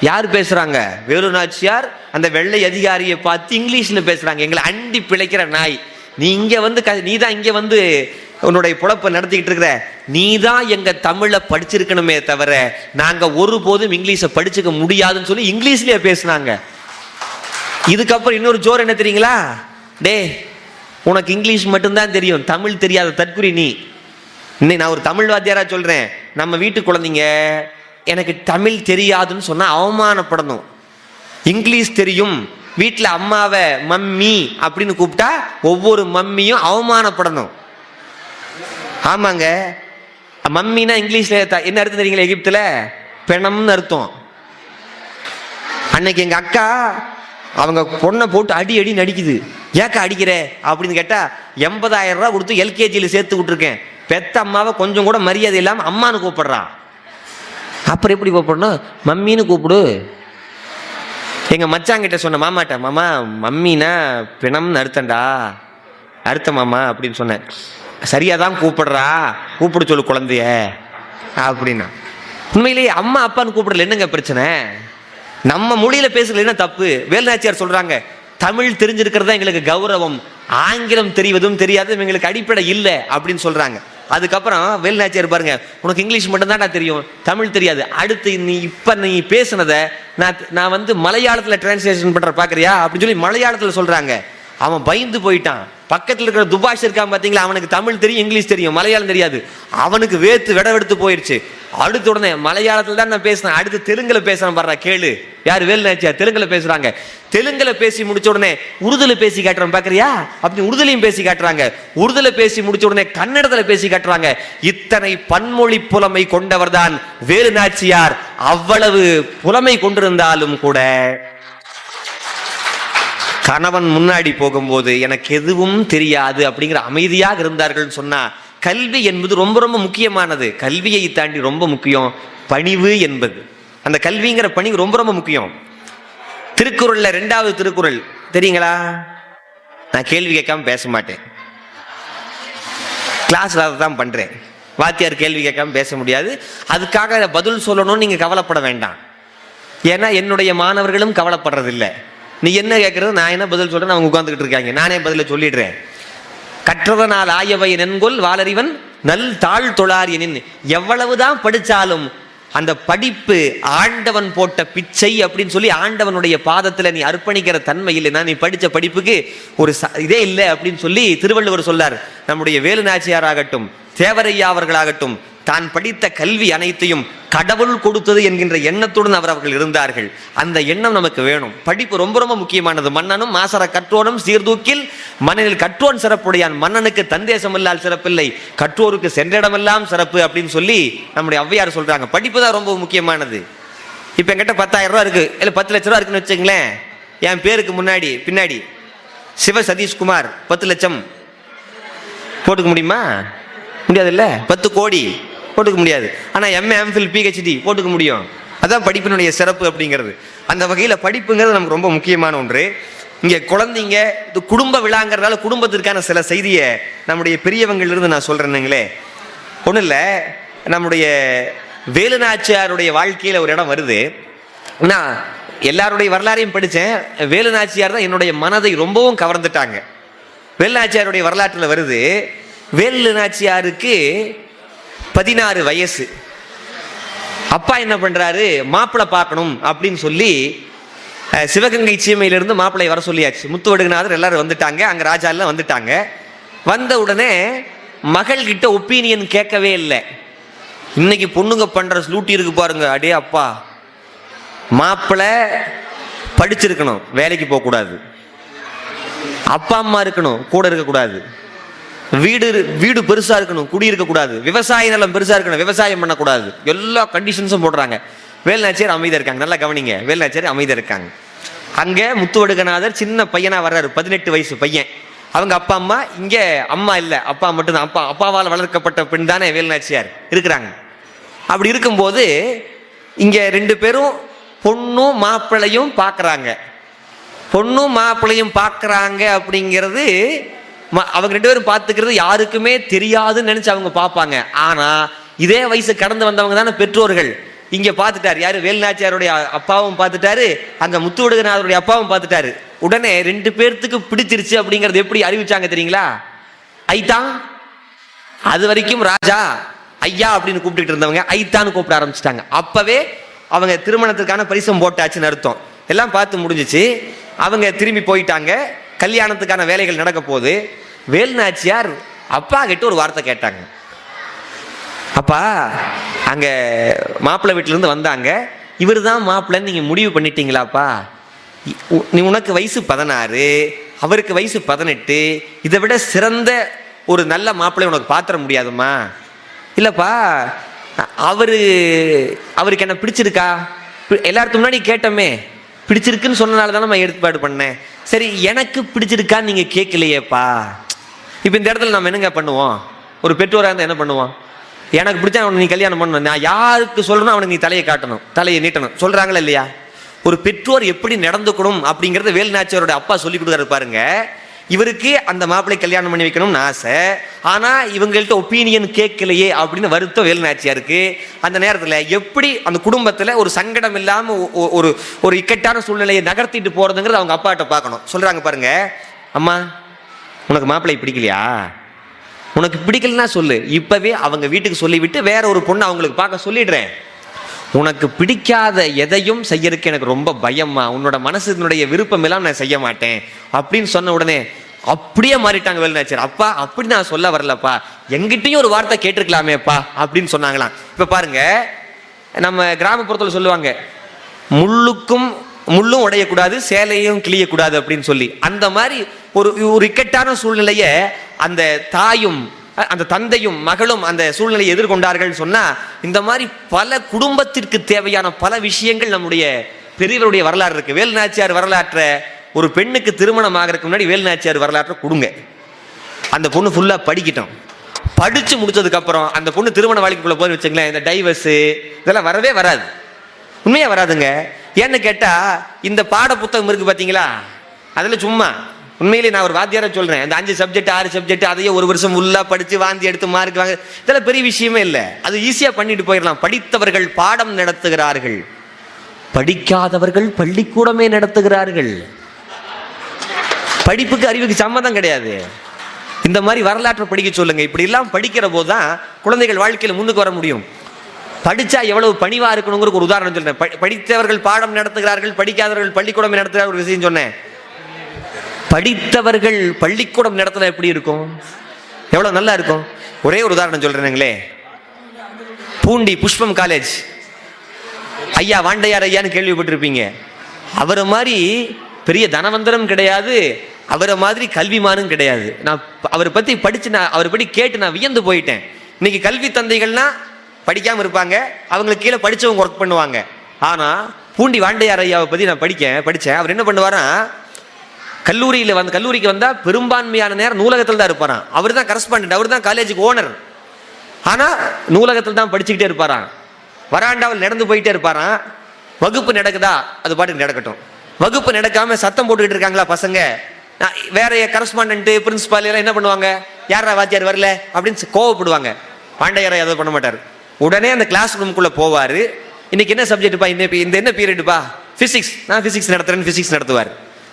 யார் பேசுகிறாங்க வேலு நாச்சியார் அந்த வெள்ளை அதிகாரியை பார்த்து இங்கிலீஷில் பேசுகிறாங்க எங்களை அண்டி பிழைக்கிற நாய். நீ இங்கே வந்து க- நீ தான் இங்கே வந்து உன்னுடைய பொழப்பை நடத்திக்கிட்டு இருக்கிற. நீ தான் எங்கள் தமிழை படிச்சிருக்கணுமே தவிர நாங்கள் ஒருபோதும் இங்கிலீஷை படிச்சுக்க முடியாதுன்னு சொல்லி இங்கிலீஷ்லேயே பேசுனாங்க. இதுக்கப்புறம் இன்னொரு ஜோர் என்ன தெரியுங்களா? டே உனக்கு இங்கிலீஷ் மட்டும்தான் தெரியும். தமிழ் தெரியாத தற்குறி நீ. இன்னைக்கு நான் ஒரு தமிழ் வாத்தியாராக சொல்கிறேன் நம்ம வீட்டு குழந்தைங்க எனக்கு தமிழ் தெரியாதுன்னு சொன்னால் அவமானப்படணும். இங்கிலீஷ் தெரியும். வீட்டில் அம்மாவை மம்மி அப்படின்னு கூப்பிட்டா ஒவ்வொரு மம்மியும் அவமானப்படணும். ஆமாங்க. மம்மினா இங்கிலீஷில் என்ன அர்த்தம் தெரியுங்களா எகிப்தில்? பிணம்னு அர்த்தம். அன்னைக்கு எங்கள் அக்கா அவங்க பொண்ணை போட்டு அடி அடி நடிக்குது. ஏக்க அடிக்கிற? அப்படின்னு கேட்டால் எண்பதாயிரம் ரூபா கொடுத்து எல்கேஜியில் சேர்த்து விட்டுருக்கேன். பெத்த அம்மாவை கொஞ்சம் கூட மரியாதை இல்லாமல் அம்மான்னு கூப்பிடுறான் அப்புறம் எப்படி கூப்பிடணும்? மம்மின்னு கூப்பிடு. எங்கள் மச்சாங்கிட்ட சொன்ன மாமாட்ட மாமா மம்மினா பிணம்னு அர்த்தம்டா. அர்த்தம் மாமா அப்படின்னு சொன்னேன் சரியாக தான் கூப்பிடுறா. கூப்பிட சொல்லு குழந்தைய. அப்படின்னா. உண்மையிலேயே அம்மா அப்பான்னு கூப்பிடல. என்னங்க பிரச்சனை? நம்ம மொழியில பேசல என்ன தப்பு? வேலுநாச்சியார் சொல்றாங்க தமிழ் தெரிஞ்சிருக்கிறதா எங்களுக்கு கௌரவம். ஆங்கிலம் தெரிவதும் தெரியாது எங்களுக்கு அடிப்படை இல்லை அப்படின்னு சொல்றாங்க. அதுக்கப்புறம் வேலுநாச்சியார் பாருங்க உனக்கு இங்கிலீஷ் மட்டும்தான் தெரியும் தமிழ் தெரியாது. அடுத்து நீ இப்ப நீ பேசுனதை நான் நான் வந்து மலையாளத்துல டிரான்ஸ்லேஷன் பண்ற பாக்குறியா? அப்படின்னு சொல்லி மலையாளத்துல சொல்றாங்க. அவன் பயந்து போயிட்டான். பக்கத்தில் இருக்கிற துபாஷ் இருக்கான் பார்த்தீங்களா அவனுக்கு தமிழ் தெரியும் இங்கிலீஷ் தெரியும் மலையாளம் தெரியாது. அவனுக்கு வேத்து விடவெடுத்து போயிடுச்சு அடுத்த உடனே மலையாளத்தில் தான் நான் பேசினேன் அடுத்து தெலுங்கில் பேசுறேன் பாரு கேளு. யார் வேலுநாச்சியா தெலுங்கில் பேசுறாங்க. தெலுங்கில் பேசி முடிச்ச உடனே உருதுல பேசி காட்டுறேன் பார்க்குறியா அப்படி உருதுலையும் பேசி காட்டுறாங்க. உருதுல பேசி முடிச்ச உடனே கன்னடத்துல பேசி காட்டுறாங்க. இத்தனை பன்மொழி புலமை கொண்டவர்தான் வேலுநாச்சியார் அவ்வளவு புலமை கொண்டிருந்தாலும் கூட கணவன் முன்னாடி போகும்போது எனக்கு எதுவும் தெரியாது அப்படிங்கிற அமைதியாக இருந்தார்கள் சொன்னா கல்வி என்பது ரொம்ப ரொம்ப முக்கியமானது. கல்வியை தாண்டி ரொம்ப முக்கியம் பணிவு என்பது. அந்த கல்விங்கிற பணிவு ரொம்ப ரொம்ப முக்கியம். திருக்குறள்ல ரெண்டாவது திருக்குறள் தெரியுங்களா? நான் கேள்வி கேட்காம பேச மாட்டேன். கிளாஸ் அதை தான் பண்றேன். வாத்தியார் கேள்வி கேட்காம பேச முடியாது. அதுக்காக பதில் சொல்லணும்னு நீங்க கவலைப்பட வேண்டாம். ஏன்னா என்னுடைய மாணவர்களும் கவலைப்படுறதில்ல. நீ என்ன கேட்கறது நான் என்ன பதில் சொல்றேன் அவங்க உட்காந்துக்கிட்டு இருக்காங்க. நானே பதில சொல்லிடுறேன். கற்றதனால் ஆயவை நென்கொள் வாளறிவன் நல் தாழ் தொழார் எனின் எவ்வளவுதான் படித்தாலும் அந்த படிப்பு ஆண்டவன் போட்ட பிச்சை அப்படின்னு சொல்லி ஆண்டவனுடைய பாதத்தில் நீ அர்ப்பணிக்கிற தன்மை இல்லைன்னா நீ படித்த படிப்புக்கு ஒரு ச- இதே இல்லை அப்படின்னு சொல்லி திருவள்ளுவர் சொல்லார் நம்முடைய வேலு நாச்சியார் ஆகட்டும் தேவரையா அவர்களாகட்டும் தான் படித்த கல்வி அனைத்தையும் கடவுள் கொடுத்தது என்கின்ற எண்ணத்துடன் அவர் அவர்கள் இருந்தார்கள். அந்த எண்ணம் நமக்கு வேணும். படிப்பு ரொம்ப ரொம்ப முக்கியமானது. மன்னனும் மாசர கற்றோனும் சீர்தூக்கில் மன்னனில் கற்றோன் சிறப்புடையான். மன்னனுக்கு தந்தேசம் இல்லால் சிறப்பில்லை. கற்றோருக்கு சென்றிடமெல்லாம் சிறப்பு அப்படின்னு சொல்லி நம்முடைய ஔவையார் சொல்றாங்க. படிப்பு தான் ரொம்ப முக்கியமானது. இப்போ என்கிட்ட பத்தாயிரம் ரூபா இருக்கு. இல்லை பத்து லட்ச ரூபா இருக்குன்னு வச்சுங்களேன் என் பேருக்கு முன்னாடி பின்னாடி. சிவ சதீஷ்குமார் பத்து லட்சம். போட்டுக்க முடியுமா? முடியாதுல்ல? பத்து கோடி. போட்டுக்க முடியாது. ஆனால் எம்ஏ எம்ஃபில் பிஹெச்டி போட்டுக்க முடியும். அதான் படிப்பினுடைய சிறப்பு அப்படிங்கிறது. அந்த வகையில் படிப்புங்கிறது நமக்கு ரொம்ப முக்கியமான ஒன்று. இங்கே குழந்தைங்க இது குடும்ப விழாங்கிறதால குடும்பத்திற்கான சில செய்தியை நம்முடைய பெரியவங்கள்லேருந்து நான் சொல்கிறேனுங்களே ஒன்றும் இல்லை நம்முடைய வேலுநாச்சியாருடைய வாழ்க்கையில் ஒரு இடம் வருது. நான் எல்லாருடைய வரலாறையும் படித்தேன் வேலுநாச்சியார் தான் என்னுடைய மனதை ரொம்பவும் கவர்ந்துட்டாங்க. வேலுநாச்சியாருடைய வரலாற்றில் வருது வேலு நாச்சியாருக்கு பதினாறு வயசு. அப்பா என்ன பண்ணுறாரு மாப்பிள்ளை பார்க்கணும் அப்படின்னு சொல்லி சிவகங்கை சீமையிலிருந்து மாப்பிள்ளை வர சொல்லியாச்சு. முத்துவடுகநாதர் எல்லாரும் வந்துட்டாங்க. அங்கே ராஜாலாம் வந்துட்டாங்க. வந்த உடனே மகள்கிட்ட ஒப்பீனியன் கேட்கவே இல்லை. இன்னைக்கு பொண்ணுங்க பண்ற ஸ்லூட்டி இருக்கு பாருங்க. அடே அப்பா. மாப்பிள்ளை படிச்சிருக்கணும். வேலைக்கு போகக்கூடாது. அப்பா அம்மா இருக்கணும். கூட இருக்கக்கூடாது. வீடு வீடு பெருசா இருக்கணும் குடி இருக்கக்கூடாது விவசாய நிலம் பெருசா இருக்கணும் விவசாயம் பண்ணக்கூடாது. எல்லா கண்டிஷன்ஸும் போடுறாங்க. வேல்நாச்சியார் அமைதியா இருக்காங்க நல்லா கவனிங்க. வேல்நாச்சியார் அமைதியா இருக்காங்க. அங்க முத்துவடுகநாதர் சின்ன பையனா வர்றாரு பதினெட்டு வயசு பையன். அவங்க அப்பா அம்மா இங்க அம்மா இல்ல. அப்பா மட்டும்தான். அப்பா அப்பாவால் வளர்க்கப்பட்ட பெண் தானே வேலுநாச்சியார் இருக்கிறாங்க. அப்படி இருக்கும்போது இங்க ரெண்டு பேரும் பொண்ணும் மாப்பிள்ளையும் பார்க்குறாங்க பொண்ணும் மாப்பிள்ளையும் பார்க்குறாங்க அப்படிங்கிறது அவங்க ரெண்டு பேரும் பார்த்துக்கிறது யாருக்குமே தெரியாதுன்னு நினச்சி அவங்க பார்ப்பாங்க. ஆனால் இதே வயசு கடந்து வந்தவங்க தானே பெற்றோர்கள். இங்கே பார்த்துட்டார். யார்? வேலுநாச்சியாருடைய அப்பாவும் பார்த்துட்டாரு. அங்கே முத்துவிடுகநாதருடைய அப்பாவும் பார்த்துட்டாரு. உடனே ரெண்டு பேர்த்துக்கு பிடிச்சிருச்சு அப்படிங்கிறது எப்படி அறிவிச்சாங்க தெரியுங்களா? ஐதான். அது வரைக்கும் ராஜா ஐயா அப்படின்னு கூப்பிட்டுட்டு இருந்தவங்க ஐத்தான்னு கூப்பிட ஆரம்பிச்சிட்டாங்க. அப்பவே அவங்க திருமணத்துக்கான பரிசம் போட்டாச்சுன்னு அர்த்தம். எல்லாம் பார்த்து முடிஞ்சிச்சு. அவங்க திரும்பி போயிட்டாங்க. கல்யாணத்துக்கான வேலைகள் நடக்க போது வேல்நாச்சியார் அப்பா கிட்ட ஒரு வார்த்தை கேட்டாங்க. அப்பா அங்கே மாப்பிள்ளை வீட்டிலேருந்து வந்தாங்க. இவர் தான் மாப்பிள்ளைன்னு நீங்கள் முடிவு பண்ணிட்டீங்களாப்பா? உ- நீ உனக்கு வயசு பதினாறு அவருக்கு வயசு பதினெட்டு இதை விட சிறந்த ஒரு நல்ல மாப்பிள்ளை உனக்கு பாத்திர முடியாதுமா இல்லைப்பா அவர் அவரு அவருக்கு என்ன பிடிச்சிருக்கா? எல்லாருக்கு முன்னாடி கேட்டோமே. பிடிச்சிருக்குன்னு சொன்னனால தான் நம்ம ஏற்பாடு பண்ணேன். சரி எனக்கு பிடிச்சிருக்கான்னு நீங்கள் கேட்கலையேப்பா. இப்போ இந்த இடத்துல நம்ம என்னங்க பண்ணுவோம்? ஒரு பெற்றோராக இருந்தால் என்ன பண்ணுவோம்? எனக்கு பிடிச்சா அவனை நீ கல்யாணம் பண்ணணும். நான் யாருக்கு சொல்லணும் அவனுக்கு நீ தலையை காட்டணும். தலையை நீட்டணும். சொல்கிறாங்களா இல்லையா? ஒரு பெற்றோர் எப்படி நடந்துக்கணும் அப்படிங்கறத வேலுநாச்சியாரோட அப்பா சொல்லி கொடுக்குறாரு பாருங்கள் இவருக்கு அந்த மாப்பிள்ளை கல்யாணம் பண்ணி வைக்கணும்னு ஆசை. ஆனால் இவங்கள்ட்ட ஒப்பீனியன் கேட்கலையே அப்படின்னு வருத்தம் வேலுநாச்சியாருக்கு அந்த நேரத்தில் எப்படி அந்த குடும்பத்தில் ஒரு சங்கடம் இல்லாமல் ஒரு ஒரு இக்கட்டான சூழ்நிலையை நகர்த்திட்டு போகிறதுங்கிறது அவங்க அப்பாட்ட பார்க்கணும். சொல்கிறாங்க பாருங்க அம்மா உனக்கு மாப்பிள்ளை பிடிக்கலையா? உனக்கு பிடிக்கலன்னா சொல்லு. இப்போவே அவங்க வீட்டுக்கு சொல்லிவிட்டு வேற ஒரு பொண்ணு அவங்களுக்கு பார்க்க சொல்லிடுறேன். உனக்கு பிடிக்காத எதையும் செய்யறதுக்கு எனக்கு ரொம்ப பயம்மா. உன்னோட மனசினுடைய விருப்பம் எல்லாம் நான் செய்ய மாட்டேன். அப்படின்னு சொன்ன உடனே அப்படியே மாறிட்டாங்க வேலுநாச்சியார் அப்பா அப்படி நான் சொல்ல வரலப்பா. எங்கிட்டையும் ஒரு வார்த்தை கேட்டிருக்கலாமேப்பா அப்படின்னு சொன்னாங்களாம். இப்போ பாருங்க நம்ம கிராமப்புறத்தில் சொல்லுவாங்க முள்ளுக்கும் முள்ளும் உடையக்கூடாது சேலையும் கிளியக்கூடாது அப்படின்னு சொல்லி. அந்த மாதிரி ஒரு ஒரு இக்கட்டான சூழ்நிலையை அந்த தாயும் அந்த தந்தையும் மகளும் அந்த சூழ்நிலையை எதிர்கொண்டார்கள் சொன்னா இந்த மாதிரி பல குடும்பத்திற்கு தேவையான பல விஷயங்கள் நம்முடைய பெரியவருடைய வரலாறு இருக்கு. வேலுநாச்சியார் வரலாற்றை ஒரு பெண்ணுக்கு திருமணம் ஆகிறதுக்கு முன்னாடி வேலுநாச்சியார் வரலாற்றை கொடுங்க. அந்த பொண்ணு ஃபுல்லாக படிக்கட்டும். படித்து முடித்ததுக்கப்புறம் அந்த பொண்ணு திருமண வாழ்க்கைக்குள்ளே போய் வச்சுங்களேன் இந்த டைவர்ஸு இதெல்லாம் வரவே வராது. உண்மையாக வராதுங்க. ஏன்னு கேட்டால் இந்த பாட புத்தகம் இருக்குது பார்த்தீங்களா அதில் சும்மா. உண்மையிலேயே நான் ஒரு வாத்தியாராக சொல்கிறேன் அந்த அஞ்சு சப்ஜெக்ட் ஆறு சப்ஜெக்ட் அதையே ஒரு வருஷம் ஃபுல்லாக படித்து வாந்தி எடுத்து மார்க் வாங்க. இதெல்லாம் பெரிய விஷயமே இல்லை. அது ஈஸியாக பண்ணிட்டு போயிடலாம். படித்தவர்கள் பாடம் நடத்துகிறார்கள். படிக்காதவர்கள் பள்ளிக்கூடமே நடத்துகிறார்கள். படிப்புக்கு அறிவுக்கு சம்மதம் கிடையாது. இந்த மாதிரி வரலாற்றை படிக்க சொல்லுங்க. இப்படி எல்லாம் படிக்கிற போது தான் குழந்தைகள் வாழ்க்கையில் முன்னுக்கு வர முடியும். படிச்சா எவ்வளவு பணிவா இருக்கணுங்கிற ஒரு உதாரணம் சொல்றேன். படித்தவர்கள் பாடம் நடத்துகிறார்கள் படிக்காதவர்கள் பள்ளிக்கூடம் நடத்துகிறார்கள் ஒரு விஷயம் சொன்னேன். படித்தவர்கள் பள்ளிக்கூடம் நடத்தினா எப்படி இருக்கும்? எவ்வளவு நல்லா இருக்கும்? ஒரே ஒரு உதாரணம் சொல்றேனுங்களே. பூண்டி புஷ்பம் காலேஜ் ஐயா வாண்டையார் ஐயான்னு கேள்விப்பட்டிருப்பீங்க. அவரை மாதிரி பெரிய தனவந்தரம் கிடையாது அவரை மாதிரி கல்விமானும் கிடையாது. நான் ப- அவரை பற்றி படிச்சு நான் அவரை படி கேட்டு நான் வியந்து போயிட்டேன். இன்னைக்கு கல்வி தந்தைகள்னா படிக்காமல் இருப்பாங்க அவங்களுக்கு கீழே படித்தவங்க ஒர்க் பண்ணுவாங்க. ஆனால் பூண்டி வாண்டையார் ஐயாவை பற்றி நான் படிக்கேன் படித்தேன் அவர் என்ன பண்ணுவாரா கல்லூரியில் வந்து கல்லூரிக்கு வந்தால் பெரும்பான்மையான நேரம் நூலகத்தில் தான் இருப்பாராம். அவர் தான் கரஸ்பாண்டன்ட் அவர் தான் காலேஜுக்கு ஓனர் ஆனால் நூலகத்தில் தான் படிச்சுக்கிட்டே இருப்பாராம். வராண்டாவில் நடந்து போயிட்டே இருப்பாராம். வகுப்பு நடக்குதா அது பாட்டுக்கு நடக்கட்டும். வகுப்பு நடக்காம சத்தம் போட்டுக்கிட்டு இருக்காங்களா பசங்க? நான் வேற கரஸ்பாண்டன்ட் பிரின்சிபால் எல்லாம் என்ன பண்ணுவாங்க? யாரா வாத்தியார் வரல? அப்படின்னு கோவப்படுவாங்க. பாண்டையரை அதை பண்ண மாட்டார். உடனே அந்த கிளாஸ் ரூம்குள்ளே போவார். இன்னைக்கு என்ன சப்ஜெக்ட்ப்பா இந்த இந்த என்ன பீரியடுப்பா ஃபிசிக்ஸ் நான் ஃபிசிக்ஸ் நடத்துறேன்னு ஃபிசிக்ஸ் நடத்துவார்.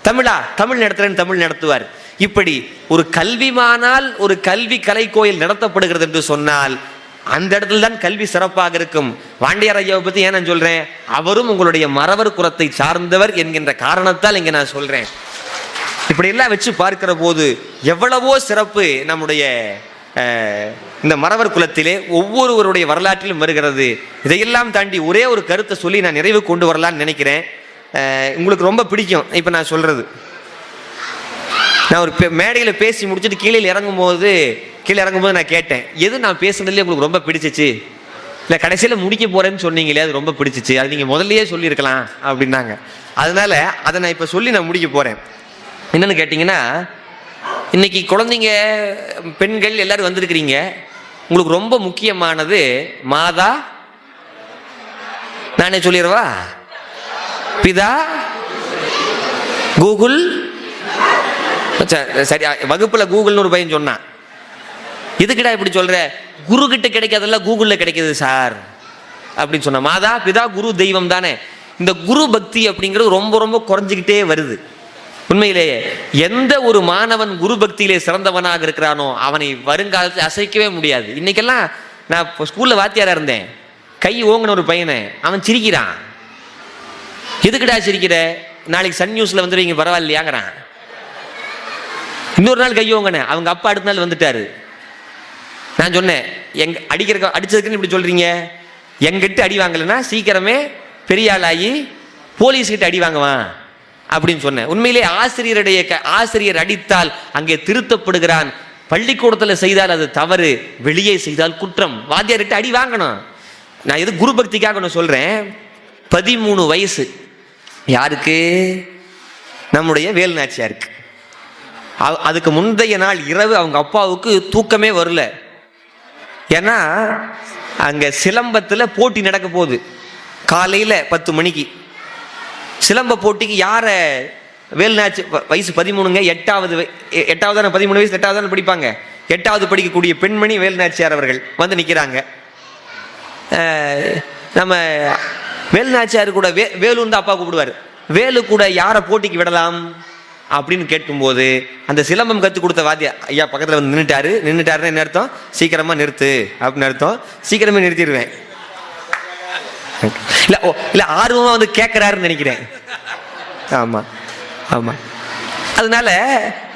தமிழா? தமிழ் நடத்துறேன்னு தமிழ் நடத்துவார். இப்படி ஒரு கல்விமானால் ஒரு கல்வி கலை கோயில் நடத்தப்படுகிறது என்று சொன்னால் அந்த இடத்துல தான் கல்வி சிறப்பாக இருக்கும். வாண்டியார் ஐயாவை பத்தி ஏன் நான் சொல்றேன்? அவரும் உங்களுடைய மறவர் குலத்தை சார்ந்தவர் என்கின்ற காரணத்தால் இங்க நான் சொல்றேன். இப்படி எல்லாம் வச்சு பார்க்கிற போது எவ்வளவோ சிறப்பு நம்முடைய இந்த மறவர் குலத்திலே ஒவ்வொருவருடைய வரலாற்றிலும் வருகிறது. இதையெல்லாம் தாண்டி ஒரே ஒரு கருத்தை சொல்லி நான் நிறைவு கொண்டு வரலாம்னு நினைக்கிறேன். உங்களுக்கு ரொம்ப பிடிக்கும். இப்போ நான் சொல்கிறது நான் ஒரு மேடையில் பேசி முடிச்சுட்டு கீழே இறங்கும் போது கீழே இறங்கும்போது நான் கேட்டேன் எது நான் பேசுனதுலேயே உங்களுக்கு ரொம்ப பிடிச்சிச்சு? இல்லை கடைசியில் முடிக்க போகிறேன்னு சொன்னீங்களே அது ரொம்ப பிடிச்சிச்சு. அது நீங்கள் முதல்லையே சொல்லியிருக்கலாம் அப்படின்னாங்க. அதனால அதை நான் இப்போ சொல்லி நான் முடிக்க போகிறேன் என்னென்னு கேட்டிங்கன்னா இன்றைக்கி குழந்தைங்க பெண்கள் எல்லோரும் வந்திருக்கிறீங்க. உங்களுக்கு ரொம்ப முக்கியமானது மாதா நானே சொல்லிடுவா? பிதா கூகுள் சரி வகுப்பில் கூகுள்னு ஒரு பையன் சொன்னான். எதுக்குடா இப்படி சொல்கிற குரு கிட்ட கிடைக்காதெல்லாம் கூகுளில் கிடைக்கிது சார். அப்படின்னு சொன்ன மாதா பிதா குரு தெய்வம் தானே. இந்த குரு பக்தி அப்படிங்கிறது ரொம்ப ரொம்ப குறைஞ்சிக்கிட்டே வருது. உண்மையிலேயே எந்த ஒரு மாணவன் குரு பக்தியிலே சிறந்தவனாக இருக்கிறானோ அவனை வருங்காலத்தில் அசைக்கவே முடியாது. இன்னைக்கெல்லாம் நான் இப்போ ஸ்கூலில் வாத்தியாராக இருந்தேன். கை ஓங்கின ஒரு பையனை அவன் சிரிக்கிறான். எதுக்குடா சிரிக்கிற? நாளைக்கு சன் நியூஸில் வந்துடுவீங்க பரவாயில்லையாங்கிறான். இன்னொரு நாள் கையோங்கண்ணே. அவங்க அப்பா அடுத்த நாள் வந்துட்டாரு. நான் சொன்னேன் எங்க அடிக்கிற அடிச்சதுக்குன்னு இப்படி சொல்றீங்க? எங்கிட்ட அடி வாங்கலைன்னா சீக்கிரமே பெரிய ஆளாகி போலீஸ் கிட்ட அடி வாங்குவான். அப்படின்னு சொன்னேன். உண்மையிலே ஆசிரியருடைய க- ஆசிரியர் அடித்தால் அங்கே திருத்தப்படுகிறான். பள்ளிக்கூடத்தில் செய்தால் அது தவறு வெளியே செய்தால் குற்றம். வாத்தியார்கிட்ட அடி வாங்கணும். நான் எது குரு பக்திக்காக ஒன்று சொல்கிறேன் பதிமூணு வயசு. யாருக்கு? நம்முடைய வேலுநாச்சியாருக்கு அதுக்கு முந்தைய நாள் இரவு அவங்க அப்பாவுக்கு தூக்கமே வரல. ஏன்னா அங்கே சிலம்பத்தில் போட்டி நடக்க போகுது. காலையில் பத்து மணிக்கு. சிலம்ப போட்டிக்கு யாரை வேல்நாச்சு வயசு பதிமூணுங்க எட்டாவது வய- எ- எட்டாவது பதிமூணு வயசு எட்டாவது தானே படிப்பாங்க. எட்டாவது படிக்கக்கூடிய பெண்மணி வேலுநாச்சியார் அவர்கள் வந்து நிற்கிறாங்க நம்ம வேலுநாச்சியார் கூட வே வேலுன்னு தான் அப்பா கூப்பிடுவார். வேலு கூட யாரை போட்டிக்கு விடலாம்? அப்படின்னு கேட்கும்போது அந்த சிலம்பம் கற்றுக் கொடுத்த வாத்தியா ஐயா பக்கத்தில் வந்து நின்றுட்டாரு நின்றுட்டாருன்னு என்ன அர்த்தம்? சீக்கிரமாக நிறுத்து. அப்படின்னு அர்த்தம். சீக்கிரமே நிறுத்திடுவேன் இல்லை ஓ இல்லை ஆர்வமாக வந்து கேட்குறாருன்னு நினைக்கிறேன். ஆமாம் ஆமாம் அதனால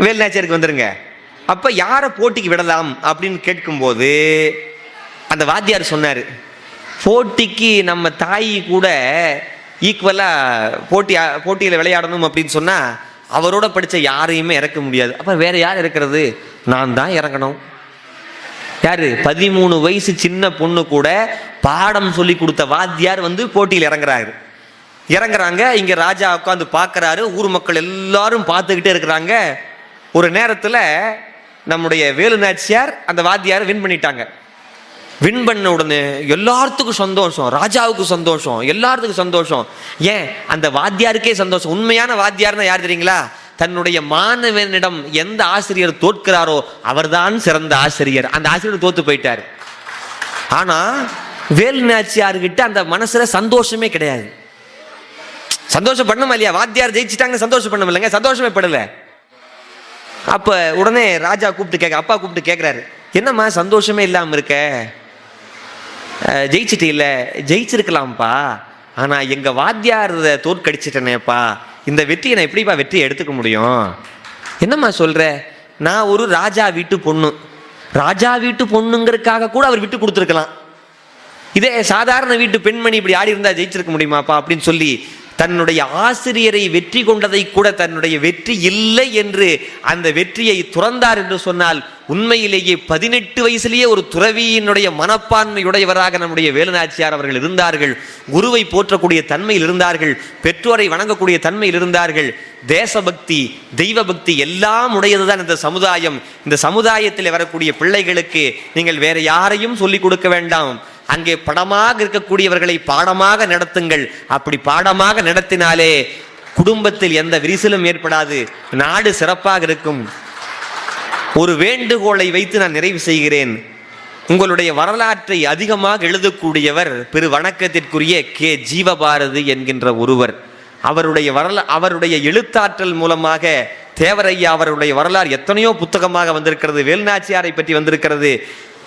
வேலுநாச்சியாருக்கு வந்துருங்க. அப்போ யாரை போட்டிக்கு விடலாம் அப்படின்னு கேட்கும்போது அந்த வாத்தியார் சொன்னார் போட்டிக்கு நம்ம தாய் கூட ஈக்குவலாக போட்டி போட்டியில் விளையாடணும் அப்படின்னு சொன்னால் அவரோட படித்த யாரையுமே இறக்க முடியாது. அப்போ வேற யார் இறக்கிறது நான் தான் இறங்கணும். யார்? பதிமூணு வயசு சின்ன பொண்ணு கூட பாடம் சொல்லி கொடுத்த வாத்தியார் வந்து போட்டியில் இறங்குறாரு. இறங்குறாங்க இங்கே ராஜா உட்காந்து பார்க்குறாரு. ஊர் மக்கள் எல்லாரும் பார்த்துக்கிட்டே இருக்கிறாங்க. ஒரு நேரத்தில் நம்முடைய வேலு நாச்சியார் அந்த வாத்தியாரை வின் பண்ணிட்டாங்க. வின் பண்ண உடனே எல்லாத்துக்கும் சந்தோஷம் ராஜாவுக்கு சந்தோஷம் எல்லாத்துக்கும் சந்தோஷம். ஏன்? அந்த வாத்தியாருக்கே சந்தோஷம். உண்மையான வாத்தியார்னா யார் தெரியுங்களா? தன்னுடைய மாணவனிடம் எந்த ஆசிரியர் தோற்கிறாரோ அவர்தான் சிறந்த ஆசிரியர். அந்த ஆசிரியர் தோத்து போயிட்டார். ஆனா வேலு நாச்சியார்கிட்ட அந்த மனசுல சந்தோஷமே கிடையாது. சந்தோஷம் பண்ணமா இல்லையா? வாத்தியார் ஜெயிச்சிட்டாங்க சந்தோஷம் பண்ண இல்லைங்க சந்தோஷமே படல. அப்ப உடனே ராஜா கூப்பிட்டு கேட்க அப்பா கூப்பிட்டு கேட்கிறாரு என்னம்மா சந்தோஷமே இல்லாம இருக்க? ஜெயிச்சிட்டு ஜெயிச்சிருக்கலாம்ப்பா. ஆனால் எங்கள் வாத்தியார் தோற்கடிச்சிட்டனேப்பா. இந்த வெற்றியை நான் எப்படிப்பா வெற்றியை எடுத்துக்க முடியும்? என்னம்மா சொல்கிற நான் ஒரு ராஜா வீட்டு பொண்ணு. ராஜா வீட்டு பொண்ணுங்கிறதுக்காக கூட அவர் விட்டு கொடுத்துருக்கலாம். இதே சாதாரண வீட்டு பெண்மணி இப்படி ஆடி இருந்தால் ஜெயிச்சிருக்க முடியுமாப்பா அப்படின்னு சொல்லி தன்னுடைய ஆசிரியரை வெற்றி கொண்டதை கூட தன்னுடைய வெற்றி இல்லை என்று அந்த வெற்றியை துறந்தார் என்று சொன்னால் உண்மையிலேயே பதினெட்டு வயசுலேயே ஒரு துறவியினுடைய மனப்பான்மையுடையவராக நம்முடைய வேலுநாச்சியார் அவர்கள் இருந்தார்கள். குருவை போற்றக்கூடிய தன்மையில் இருந்தார்கள். பெற்றோரை வணங்கக்கூடிய தன்மையில் இருந்தார்கள். தேசபக்தி தெய்வ பக்தி எல்லாம் உடையதுதான் இந்த சமுதாயம். இந்த சமுதாயத்தில் வரக்கூடிய பிள்ளைகளுக்கு நீங்கள் வேற யாரையும் சொல்லிக் கொடுக்க வேண்டாம். அங்கே படமாக இருக்கக்கூடியவர்களை பாடமாக நடத்துங்கள். அப்படி பாடமாக நடத்தினாலே குடும்பத்தில் எந்த விரிசலும் ஏற்படாது. நாடு சிறப்பாக இருக்கும். ஒரு வேண்டுகோளை வைத்து நான் நிறைவு செய்கிறேன். உங்களுடைய வரலாற்றை அதிகமாக எழுதக்கூடியவர் பெரு வணக்கத்திற்குரிய கே. ஜீவபாரதி என்கின்ற ஒருவர். அவருடைய வரலா அவருடைய எழுத்தாற்றல் மூலமாக தேவரையா அவருடைய வரலாறு எத்தனையோ புத்தகமாக வந்திருக்கிறது. வேல்நாச்சியாரை பற்றி வந்திருக்கிறது.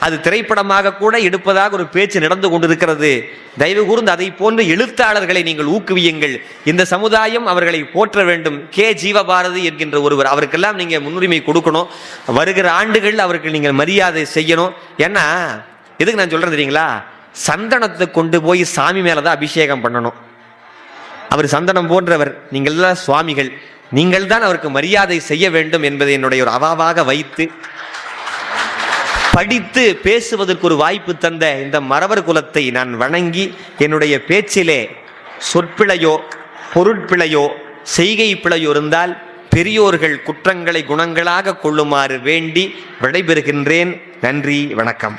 அது திரைப்படமாக கூட எடுப்பதாக ஒரு பேச்சு நடந்து கொண்டிருக்கிறது. தயவு கூர்ந்து அதை போன்று எழுத்தாளர்களை நீங்கள் ஊக்குவியுங்கள். இந்த சமுதாயம் அவர்களை போற்ற வேண்டும். கே. ஜீவபாரதி என்கின்ற ஒருவர் அவருக்கெல்லாம் நீங்கள் முன்னுரிமை கொடுக்கணும். வருகிற ஆண்டுகள் அவருக்கு நீங்கள் மரியாதை செய்யணும். ஏன்னா எதுக்கு நான் சொல்கிறேன் தெரியுங்களா? சந்தனத்தை கொண்டு போய் சாமி மேலே தான் அபிஷேகம் பண்ணணும். அவர் சந்தனம் போன்றவர் நீங்கள் எல்லாம் சுவாமிகள். நீங்கள் தான் அவருக்கு மரியாதை செய்ய வேண்டும் என்பதை என்னுடைய ஒரு அவாவாக வைத்து படித்து பேசுவதற்கு ஒரு வாய்ப்பு தந்த இந்த மறவர் குலத்தை நான் வணங்கி என்னுடைய பேச்சிலே சொற்பிழையோ பொருட்பிழையோ செய்கை பிழையோ இருந்தால் பெரியோர்கள் குற்றங்களை குணங்களாக கொள்ளுமாறு வேண்டி விடைபெறுகின்றேன். நன்றி வணக்கம்.